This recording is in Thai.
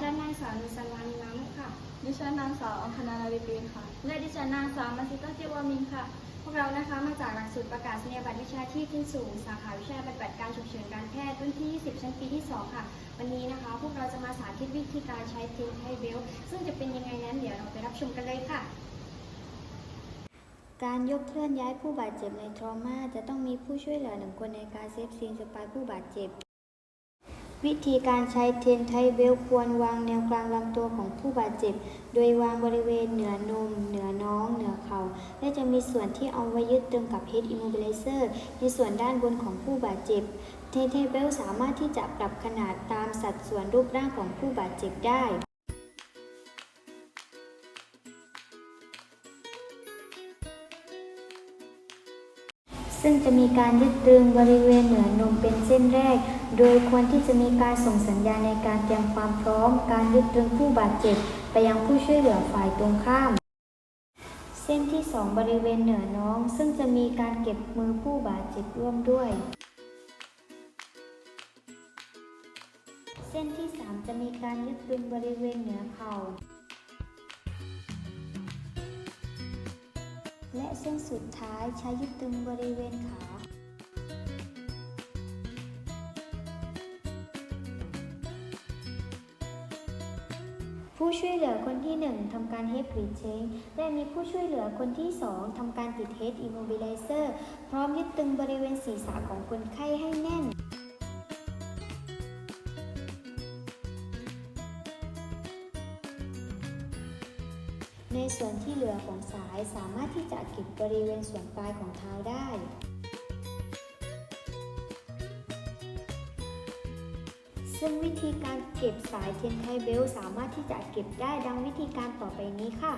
นางสาวนุสลานิน้ำค่ะ ดิฉันนางสาวอังคณานาริปีนค่ะ และดิฉันนางสาวมาซิตาเจวามินค่ะ พวกเรานะคะมาจากหลักสูตรประกาศนียบัตรวิชาชีพขึ้นสูง สาขาวิชาปฏิบัติการฉุกเฉินการแพทย์รุ่นที่ 20 ชั้นปีที่ 2 ค่ะ วันนี้นะคะ พวกเราจะมาสาธิตวิธีการใช้เทนไทเบล ซึ่งจะเป็นยังไงนั้นเดี๋ยวเราไปรับชมกันเลยค่ะ การยกเคลื่อนย้ายผู้บาดเจ็บในทรมาจะต้องมีผู้ช่วยเหลือหนึ่งคนในการเซฟซีนสปายผู้บาดเจ็บ วิธีการใช้เทนไทเบลควรวางแนวกลางลำตัวของผู้บาดเจ็บ โดยวางบริเวณเหนือนม เหนือน้อง เหนือเขา่าและจะมีส่วนที่เอาไว้ยึดตึงกับ Head Immobilizer ในส่วนด้านบนของผู้บาดเจ็บ เทนไทเบลสามารถที่จะปรับขนาดตามสัดส่วนรูปร่างของผู้บาดเจ็บได้ ซึ่งจะมีการยึดตึงบริเวณเหนือนมเป็นเส้นแรก โดยควรที่จะมีการส่งสัญญาณในการเตรียมความพร้อม การยึดตึงผู้บาดเจ็บ ไปยังผู้ช่วยเหลือฝ่ายตรงข้าม เส้นที่ 2 บริเวณเหนือน้อง ซึ่งจะมีการเก็บมือผู้บาดเจ็บร่วมด้วย เส้นที่ 3 จะมีการยึดตึงบริเวณเหนือเข่า และเส้นสุดท้ายใช้ยึดตึงบริเวณขาผู้ช่วยเหลือคนที่ 1ทำการเฮดรีเชงและมีผู้ช่วยเหลือคนที่ 2ทำการติดเฮดอิมโมบิลเซอร์พร้อมยึดตึงบริเวณศีรษะของคนไข้ให้แน่น ในส่วนที่เหลือของสายสามารถที่จะเก็บบริเวณส่วนปลายของเท้าได้ ซึ่งวิธีการเก็บสายเทนไทเบลสามารถที่จะเก็บได้ดังวิธีการต่อไปนี้ค่ะ